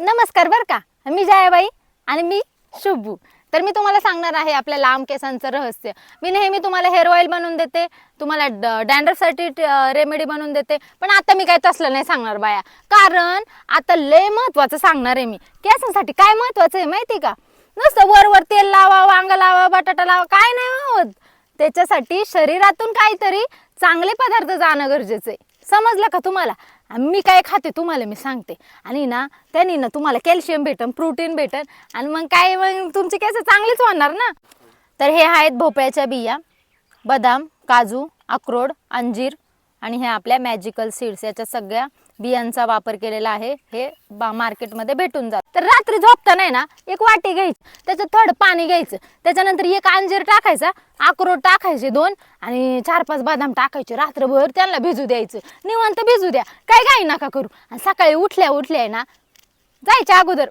नमस्कार बरं का. मी जयाबाई आणि मी शुभू. तर मी तुम्हाला सांगणार आहे आपल्या लांब केसांचं रहस्य. मी नेहमी तुम्हाला हेअर ऑइल बनवून देते तुम्हाला डॅन्ड्रफसाठी रेमेडी बनवून देते पण आता मी काय तसलं नाही सांगणार बाया. कारण आता लय महत्वाचं सांगणार आहे मी. केसांसाठी काय महत्वाचं आहे माहिती का? नुसतं वरवर तेल लावा वांग लावा बटाटा लावा काय नाही होत. त्याच्यासाठी शरीरातून काहीतरी चांगले पदार्थ जाणं गरजेचं आहे. समजलं का तुम्हाला? आणि मी काय खाते तुम्हाला मी सांगते. आणि ना त्यांनी ना तुम्हाला कॅल्शियम भेटन प्रोटीन भेटन आणि मग काय मग तुमचे केस चांगलेच होणार ना? तर हे आहेत भोपळ्याच्या बिया बदाम काजू अक्रोड अंजीर आणि हे आपल्या मॅजिकल सीड्स याच्या सगळ्या बियांचा वापर केलेला आहे हे बा मार्केटमध्ये भेटून जात. तर रात्री झोपताना आहे ना एक वाटी घ्यायची त्याच्यात थोडं पाणी घ्यायचं त्याच्यानंतर एक अंजीर टाकायचा अक्रोड टाकायचे दोन आणि चार पाच बदाम टाकायचे रात्रभर त्यांना भिजू द्यायचं. निवांत भिजू द्या काय काही नका करू. आणि सकाळी उठल्या उठल्या आहे ना जायच्या अगोदर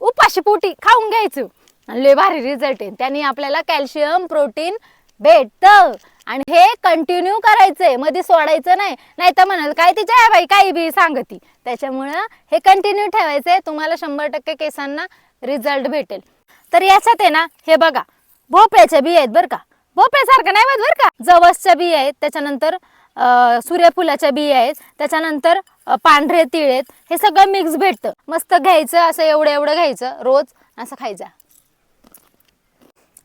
उपाशी पोटी खाऊन घ्यायचं. आणि लय भारी रिझल्ट आहे. त्यांनी आपल्याला कॅल्शियम प्रोटीन भेटतं. आणि हे कंटिन्यू करायचंय. मध्ये सोडायचं नाही. नाही तर म्हणाल काय तिच्या बाई काही बी सांगती. त्याच्यामुळं हे कंटिन्यू ठेवायचंय. तुम्हाला शंभर टक्के केसांना रिझल्ट भेटेल. तर याच्यात आहे ना हे बघा. भोपळ्याच्या बिया आहेत बरं का. भोपळ्यासारखं नाही बघ बरं का. जवसच्या बिया आहेत. त्याच्यानंतर सूर्यफुलाच्या बिया आहेत. त्याच्यानंतर पांढरे तीळ आहेत. हे सगळं मिक्स भेटतं. मस्त घ्यायचं असं एवढं एवढं घ्यायचं. रोज असं खायचं.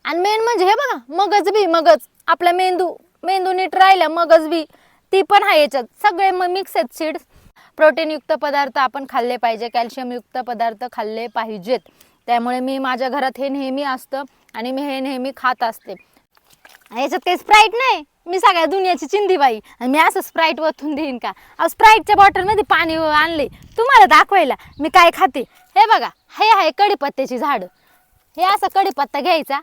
आणि मेन म्हणजे हे बघा मगज बी मगज आपला मेंदू मेंदू नीट राहिला मगज बी. ती पण आहे याच्यात. सगळे मग मिक्स आहेत सीड्स प्रोटीनयुक्त पदार्थ आपण खाल्ले पाहिजे कॅल्शियमयुक्त पदार्थ खाल्ले पाहिजेत. त्यामुळे मी माझ्या घरात हे नेहमी असतं आणि मी हे नेहमी खात असते. याच्यात काही स्प्राईट नाही. मी सगळ्या दुनियाची चिंधी बाई आणि मी असं स्प्राईट वथून देईन का? अहो स्प्राईटच्या बॉटलमध्ये पाणी आणले. तुम्हाला दाखवायला मी काय खाते. हे बघा हे आहे कडीपत्त्याची झाडं. हे असं कडीपत्ता घ्यायचा.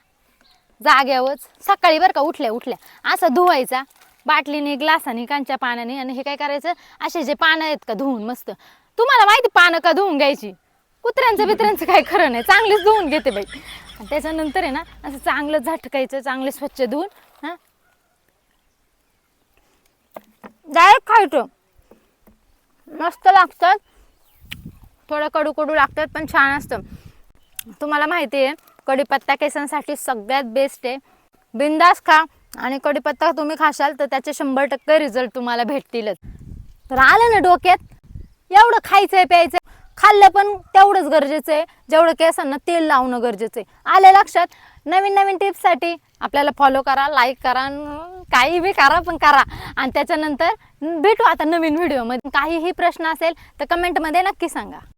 जाग्यावरच. सकाळी बरं का उठल्या उठल्या. असं धुवायचा. बाटलीने ग्लासाने कांच्या पाण्याने आणि हे काय करायचं? असे जे पानं आहेत का धुवून मस्त. तुम्हाला माहिती पानं का धुवून घ्यायची? कुत्र्यांचं बित्र्यांचं काय खरं नाही. चांगलीच धुवून घेते बाई. त्याच्यानंतर आहे ना असं चांगलं झटकायचं चांगलं स्वच्छ धुवून हां. डायरेक्ट खायचं. मस्त लागतात. थोडं कडू कडू लागतात पण छान असतं. तुम्हाला माहिती आहे कढीपत्ता केसांसाठी सगळ्यात बेस्ट आहे. बिंदास खा आणि कढीपत्ता तुम्ही खाशाल तर त्याचे शंभर टक्के रिझल्ट तुम्हाला भेटतीलच. तर आलं ना डोक्यात? एवढं खायचं आहे प्यायचं खाल्लं पण तेवढंच गरजेचं आहे. जेवढं केसांना तेल लावणं गरजेचं आहे. आलं लक्षात? नवीन नवीन टिप्ससाठी आपल्याला फॉलो करा लाईक करा काही बी करा पण करा. आणि त्याच्यानंतर भेटू आता नवीन व्हिडिओमध्ये काहीही प्रश्न असेल तर कमेंटमध्ये नक्की सांगा.